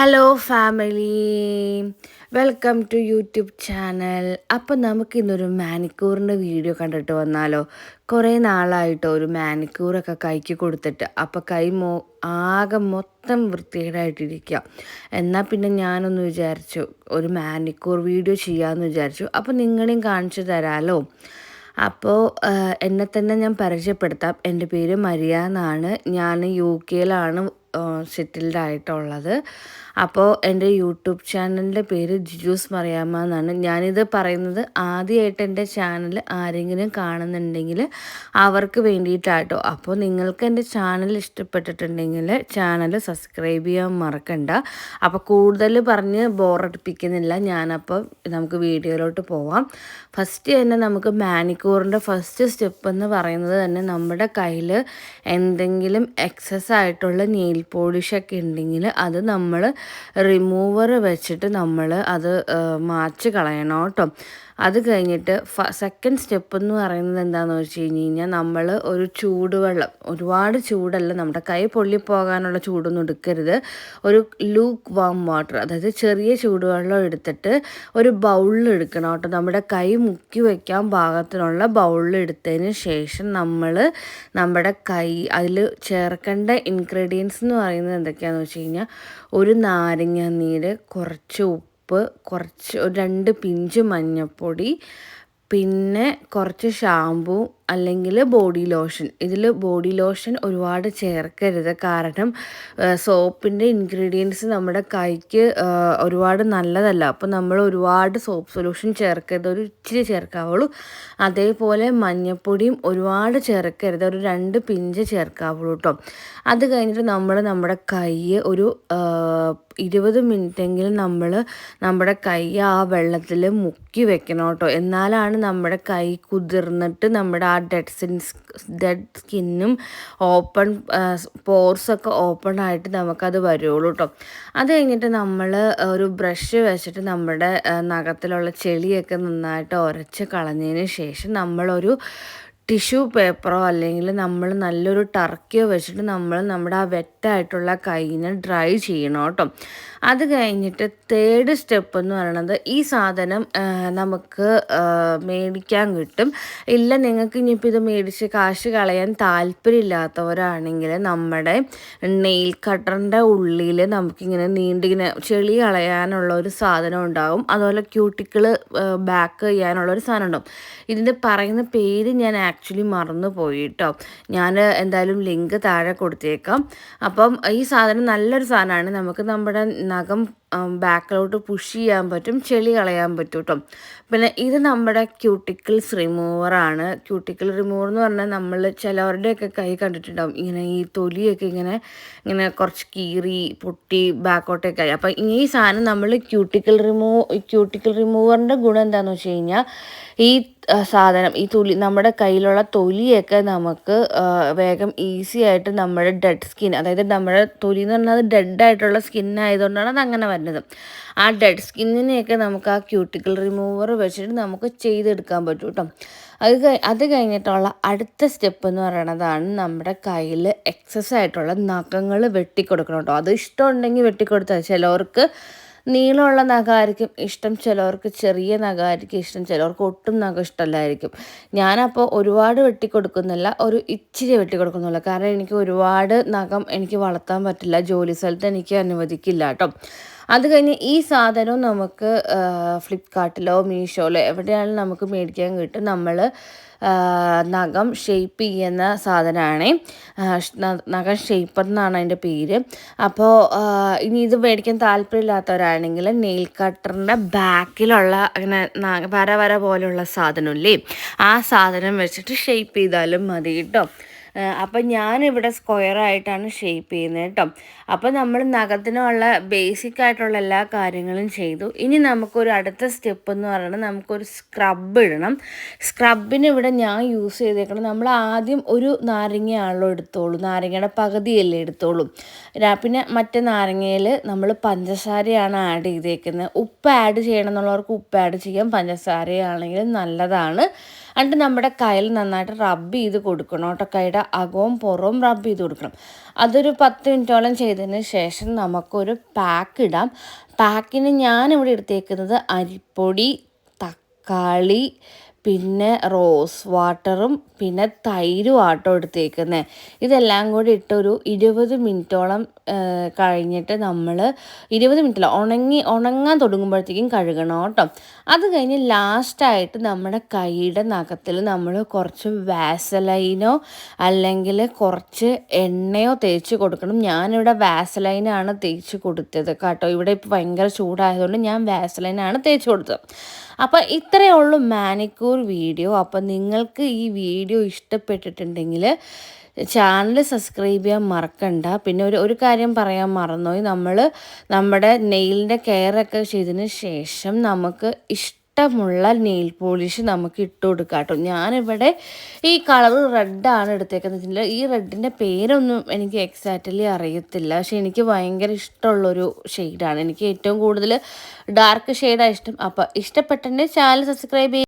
Hello family welcome to YouTube channel അപ്പം നമുക്കിന്നൊരു മാനിക്കൂറിന്റെ video കണ്ടിട്ട് വന്നാലോ? കുറേ നാളായിട്ടോ ഒരു മാനിക്കൂറൊക്കെ കൈക്ക് കൊടുത്തിട്ട്. അപ്പോൾ കൈ മോ ആകെ മൊത്തം വൃത്തികേടായിട്ടിരിക്കുക എന്നാൽ പിന്നെ ഞാനൊന്ന് വിചാരിച്ചു ഒരു മാനിക്കൂർ വീഡിയോ ചെയ്യാമെന്ന് വിചാരിച്ചു. അപ്പോൾ നിങ്ങളെയും കാണിച്ചു തരാമല്ലോ അപ്പോൾ എന്നെ തന്നെ ഞാൻ പരിചയപ്പെടുത്താം. എന്റെ പേര് മരിയ എന്നാണ്. ഞാൻ യു കെയിലാണ് സെറ്റിൽഡ് ആയിട്ടുള്ളത് അപ്പോൾ എന്റെ യൂട്യൂബ് ചാനലിന്റെ പേര് ജിജൂസ് മറിയാമ്മ എന്നാണ്. ഞാനിത് പറയുന്നത് ആദ്യമായിട്ട് എന്റെ ചാനൽ ആരെങ്കിലും കാണുന്നുണ്ടെങ്കിൽ അവർക്ക് വേണ്ടിയിട്ടാട്ടോ. അപ്പോൾ നിങ്ങൾക്ക് എന്റെ ചാനൽ ഇഷ്ടപ്പെട്ടിട്ടുണ്ടെങ്കിൽ ചാനൽ സബ്സ്ക്രൈബ് ചെയ്യാൻ മറക്കണ്ട. അപ്പോൾ കൂടുതൽ പറഞ്ഞ് ബോറടിപ്പിക്കുന്നില്ല. ഞാനപ്പോൾ നമുക്ക് വീഡിയോയിലോട്ട് പോവാം. ഫസ്റ്റ് തന്നെ നമുക്ക് മാനിക്കൂറിന്റെ ഫസ്റ്റ് സ്റ്റെപ്പ് എന്ന് പറയുന്നത് തന്നെ നമ്മുടെ കയ്യിൽ എന്തെങ്കിലും എക്സസ് ആയിട്ടുള്ള നെയിൽ പോളിഷൊക്കെ ഉണ്ടെങ്കിൽ അത് നമ്മൾ റിമൂവർ വെച്ചിട്ട് നമ്മൾ അത് മാച്ച് കളയണം കേട്ടോ. അത് കഴിഞ്ഞിട്ട് സെക്കൻഡ് സ്റ്റെപ്പ് എന്ന് പറയുന്നത് എന്താണെന്ന് വെച്ച് കഴിഞ്ഞ് കഴിഞ്ഞാൽ നമ്മൾ ഒരു ചൂടുവെള്ളം ഒരുപാട് ചൂടല്ല നമ്മുടെ കൈ പൊള്ളിപ്പോകാനുള്ള ചൂടൊന്നും എടുക്കരുത്. ഒരു ലൂക്ക് വാം വാട്ടർ അതായത് ചെറിയ ചൂടുവെള്ളം എടുത്തിട്ട് ഒരു ബൗളിൽ എടുക്കണം കേട്ടോ. നമ്മുടെ കൈ മുക്കി വയ്ക്കാൻ പാകത്തിനുള്ള ബൗളിൽ എടുത്തതിന് ശേഷം നമ്മൾ നമ്മുടെ കൈ അതിൽ ചേർക്കേണ്ട ഇൻഗ്രീഡിയൻസ് എന്ന് പറയുന്നത് എന്തൊക്കെയാണെന്ന് വെച്ച് കഴിഞ്ഞാൽ ഒരു നാരങ്ങ നീര് കുറച്ച് ഉപ്പ് ഉപ്പ് കുറച്ച് രണ്ട് പിഞ്ച് മഞ്ഞൾപ്പൊടി പിന്നെ കുറച്ച് ഷാമ്പു അല്ലെങ്കിൽ ബോഡി ലോഷൻ. ഇതിൽ ബോഡി ലോഷൻ ഒരുപാട് ചേർക്കരുത്. കാരണം സോപ്പിന്റെ ഇൻഗ്രീഡിയൻസ് നമ്മുടെ കൈക്ക് ഒരുപാട് നല്ലതല്ല. അപ്പോൾ നമ്മൾ ഒരുപാട് സോപ്പ് സൊല്യൂഷൻ ചേർക്കരുത്. ഒരു ഇച്ചിരി ചേർക്കാവുള്ളൂ. അതേപോലെ മഞ്ഞൾപ്പൊടിയും ഒരുപാട് ചേർക്കരുത്. ഒരു രണ്ട് പിഞ്ച് ചേർക്കാവുള്ളൂ കേട്ടോ അത് കഴിഞ്ഞിട്ട് നമ്മൾ നമ്മുടെ കൈ ഒരു ഇരുപത് മിനിറ്റെങ്കിലും നമ്മൾ നമ്മുടെ കൈ ആ വെള്ളത്തിൽ മുക്കി വെക്കണം കേട്ടോ എന്നാലാണ് നമ്മുടെ കൈ കുതിർന്നിട്ട് നമ്മുടെ ആ ഡെഡ് സിൻ ഡെഡ് സ്കിന്നും ഓപ്പൺ പോർസൊക്കെ ഓപ്പൺ ആയിട്ട് നമുക്കത് വരുള്ളൂ കേട്ടോ അത് കഴിഞ്ഞിട്ട് നമ്മൾ ഒരു ബ്രഷ് വെച്ചിട്ട് നമ്മുടെ നഖത്തിലുള്ള ചെളിയൊക്കെ നന്നായിട്ട് ഉരച്ച് കളഞ്ഞതിന് ശേഷം നമ്മളൊരു ടിഷ്യൂ പേപ്പറോ അല്ലെങ്കിൽ നമ്മൾ നല്ലൊരു ടർക്കിയോ വെച്ചിട്ട് നമ്മൾ നമ്മുടെ ആ വെറ്റായിട്ടുള്ള കൈയിനെ ഡ്രൈ ചെയ്യണം കേട്ടോ. അത് കഴിഞ്ഞിട്ട് തേർഡ് സ്റ്റെപ്പ് എന്ന് പറയുന്നത് ഈ സാധനം നമുക്ക് മേടിക്കാൻ കിട്ടും. ഇല്ല നിങ്ങൾക്ക് ഇനിയിപ്പോൾ ഇത് മേടിച്ച് കാശ് കളയാൻ താല്പര്യമില്ലാത്തവരാണെങ്കിൽ നമ്മുടെ നെയിൽ കട്ടറിന്റെ ഉള്ളിൽ നമുക്കിങ്ങനെ നീണ്ടിങ്ങനെ ചെളി കളയാനുള്ള ഒരു സാധനം ഉണ്ടാവും. അതുപോലെ ക്യൂട്ടിക്കിൾ ബാക്ക് ചെയ്യാനുള്ള ഒരു സാധനം ഉണ്ടാവും. ഇതിന്റെ പറയുന്ന പേര് ഞാൻ ആക്ച്വലി മറന്നു പോയി കേട്ടോ ഞാൻ എന്തായാലും ലിങ്ക് താഴെ കൊടുത്തേക്കാം. അപ്പം ഈ സാധനം നല്ലൊരു സാധനമാണ്. നമുക്ക് നമ്മുടെ നഖം ബാക്കിലോട്ട് പുഷ് ചെയ്യാൻ പറ്റും ചെളി കളയാൻ പറ്റും കേട്ടോ പിന്നെ ഇത് നമ്മുടെ ക്യൂട്ടിക്കിൾസ് റിമൂവറാണ് ക്യൂട്ടിക്കിൾ റിമൂവർ എന്ന് പറഞ്ഞാൽ നമ്മൾ ചിലവരുടെയൊക്കെ കൈ കണ്ടിട്ടുണ്ടാവും. ഇങ്ങനെ ഈ തൊലിയൊക്കെ ഇങ്ങനെ ഇങ്ങനെ കുറച്ച് കീറി പൊട്ടി ബാക്കോട്ടൊക്കെ ആയി. അപ്പം ഈ സാധനം നമ്മൾ ക്യൂട്ടിക്കിൾ റിമൂവ് ക്യൂട്ടിക്കിൾ റിമൂവറിന്റെ ഗുണം എന്താണെന്ന് വെച്ച് കഴിഞ്ഞാൽ ഈ സാധനം ഈ തൊലി നമ്മുടെ കയ്യിലുള്ള തൊലിയൊക്കെ നമുക്ക് വേഗം ഈസി ആയിട്ട് നമ്മുടെ ഡെഡ് സ്കിൻ അതായത് നമ്മുടെ തൊലി എന്ന് പറഞ്ഞാൽ ഡെഡ് ആയിട്ടുള്ള സ്കിൻ ആയതുകൊണ്ടാണ് അത് അങ്ങനെ വരുന്നത് ആ ഡെഡ് സ്കിന്നിനെയൊക്കെ നമുക്ക് ആ ക്യൂട്ടിക്കൽ റിമൂവർ വെച്ചിട്ട് നമുക്ക് ചെയ്തെടുക്കാൻ പറ്റും കേട്ടോ. അത് അത് കഴിഞ്ഞിട്ടുള്ള അടുത്ത സ്റ്റെപ്പ് എന്ന് പറയുന്നതാണ് നമ്മുടെ കയ്യിൽ എക്സസ് ആയിട്ടുള്ള നഖങ്ങൾ വെട്ടിക്കൊടുക്കണം കേട്ടോ. അത് ഇഷ്ടമുണ്ടെങ്കിൽ വെട്ടിക്കൊടുത്താൽ ചിലവർക്ക് നീളമുള്ള നഖമായിരിക്കും ഇഷ്ടം ചിലവർക്ക് ചെറിയ നഖമായിരിക്കും ഇഷ്ടം ചിലവർക്ക് ഒട്ടും നഖം ഇഷ്ടമല്ലായിരിക്കും. ഞാനപ്പോൾ ഒരുപാട് വെട്ടിക്കൊടുക്കുന്നില്ല ഒരു ഇച്ചിരി വെട്ടിക്കൊടുക്കുന്നില്ല കാരണം എനിക്ക് ഒരുപാട് നഖം എനിക്ക് വളർത്താൻ പറ്റില്ല ജോലി സ്ഥലത്ത് എനിക്ക് അനുവദിക്കില്ല കേട്ടോ. അത് കഴിഞ്ഞ് ഈ സാധനവും നമുക്ക് ഫ്ലിപ്കാർട്ടിലോ മീഷോയിലോ എവിടെയാണെങ്കിലും നമുക്ക് മേടിക്കാൻ കിട്ടും. നമ്മൾ നഖം ഷേപ്പ് ചെയ്യുന്ന സാധനമാണ്. നഖം ഷേപ്പർ എന്നാണ് അതിന്റെ പേര്. അപ്പോൾ ഇനി ഇത് മേടിക്കാൻ താല്പര്യമില്ലാത്തവരാണെങ്കിൽ നെയിൽ കട്ടറിന്റെ ബാക്കിലുള്ള അങ്ങനെ വര വര പോലെയുള്ള സാധനമില്ലേ? ആ സാധനം വെച്ചിട്ട് ഷേപ്പ് ചെയ്താലും മതി കേട്ടോ. അപ്പം ഞാനിവിടെ സ്ക്വയറായിട്ടാണ് ഷേപ്പ് ചെയ്യുന്നത് കേട്ടോ. അപ്പോൾ നമ്മൾ നഖത്തിനുള്ള ബേസിക് ആയിട്ടുള്ള എല്ലാ കാര്യങ്ങളും ചെയ്തു. ഇനി നമുക്കൊരു അടുത്ത സ്റ്റെപ്പ് എന്ന് പറയുന്നത് നമുക്കൊരു സ്ക്രബ് ഇടണം. സ്ക്രബിന് ഇവിടെ ഞാൻ യൂസ് ചെയ്തേക്കണം നമ്മൾ ആദ്യം ഒരു നാരങ്ങയാണല്ലോ എടുത്തോളൂ. നാരങ്ങയുടെ പകുതിയല്ലേ എടുത്തോളൂ. പിന്നെ മറ്റേ നാരങ്ങയിൽ നമ്മൾ പഞ്ചസാരയാണ് ആഡ് ചെയ്തേക്കുന്നത്. ഉപ്പ് ആഡ് ചെയ്യണം എന്നുള്ളവർക്ക് ഉപ്പ് ആഡ് ചെയ്യാം. പഞ്ചസാരയാണെങ്കിൽ നല്ലതാണ്. എന്നിട്ട് നമ്മുടെ കയ്യിൽ നന്നായിട്ട് റബ്ബ് ചെയ്ത് കൊടുക്കണം കേട്ടോ. കൈയുടെ അകവും പുറവും റബ്ബ് ചെയ്ത് കൊടുക്കണം. അതൊരു പത്ത് മിനിറ്റോളം ചെയ്തതിന് ശേഷം നമുക്കൊരു പാക്ക് ഇടാം. പാക്കിന് ഞാനിവിടെ എടുത്തേക്കുന്നത് അരിപ്പൊടി തക്കാളി പിന്നെ റോസ് വാട്ടറും പിന്നെ തൈരും ആട്ടോ എടുത്തേക്കുന്നത് ഇതെല്ലാം കൂടി ഇട്ടൊരു ഇരുപത് മിനിറ്റോളം കഴിഞ്ഞിട്ട് നമ്മൾ ഇരുപത് മിനിറ്റിൽ ഉണങ്ങി ഉണങ്ങാൻ തുടങ്ങുമ്പോഴത്തേക്കും കഴുകണം കേട്ടോ. അത് കഴിഞ്ഞ് ലാസ്റ്റായിട്ട് നമ്മുടെ കൈയുടെ നഖത്തിൽ നമ്മൾ കുറച്ച് വാസലൈനോ അല്ലെങ്കിൽ കുറച്ച് എണ്ണയോ തേച്ച് കൊടുക്കണം. ഞാനിവിടെ വാസലൈനാണ് തേച്ച് കൊടുത്തത് കേട്ടോ. ഇവിടെ ഇപ്പോൾ ഭയങ്കര ചൂടായതുകൊണ്ട് ഞാൻ വാസലൈനാണ് തേച്ച് കൊടുത്തത്. അപ്പോൾ ഇത്രയേ ഉള്ളൂ മാനിക്കൂർ വീഡിയോ. അപ്പം നിങ്ങൾക്ക് ഈ വീഡിയോ ഇഷ്ടപ്പെട്ടിട്ടുണ്ടെങ്കിൽ ചാനൽ സബ്സ്ക്രൈബ് ചെയ്യാൻ മറക്കണ്ട. പിന്നെ ഒരു ഒരു കാര്യം പറയാൻ മറന്നുപോയി. നമ്മൾ നമ്മുടെ നെയിലിന്റെ കെയറൊക്കെ ചെയ്തതിന് ശേഷം നമുക്ക് ഇഷ്ടം ഇഷ്ടമുള്ള നെയിൽ പോളിഷ് നമുക്ക് ഇട്ട് കൊടുക്കാം കേട്ടോ. ഞാനിവിടെ ഈ കളർ റെഡാണ് എടുത്തേക്കുന്നത്. ഈ റെഡിന്റെ പേരൊന്നും എനിക്ക് എക്സാക്റ്റ്ലി അറിയത്തില്ല. പക്ഷെ എനിക്ക് ഭയങ്കര ഇഷ്ടമുള്ളൊരു ഷെയ്ഡാണ് എനിക്ക് ഏറ്റവും കൂടുതൽ ഡാർക്ക് ഷെയ്ഡാണ് ഇഷ്ടം. അപ്പോൾ ഇഷ്ടപ്പെട്ടെങ്കിൽ ചാനൽ സബ്സ്ക്രൈബ്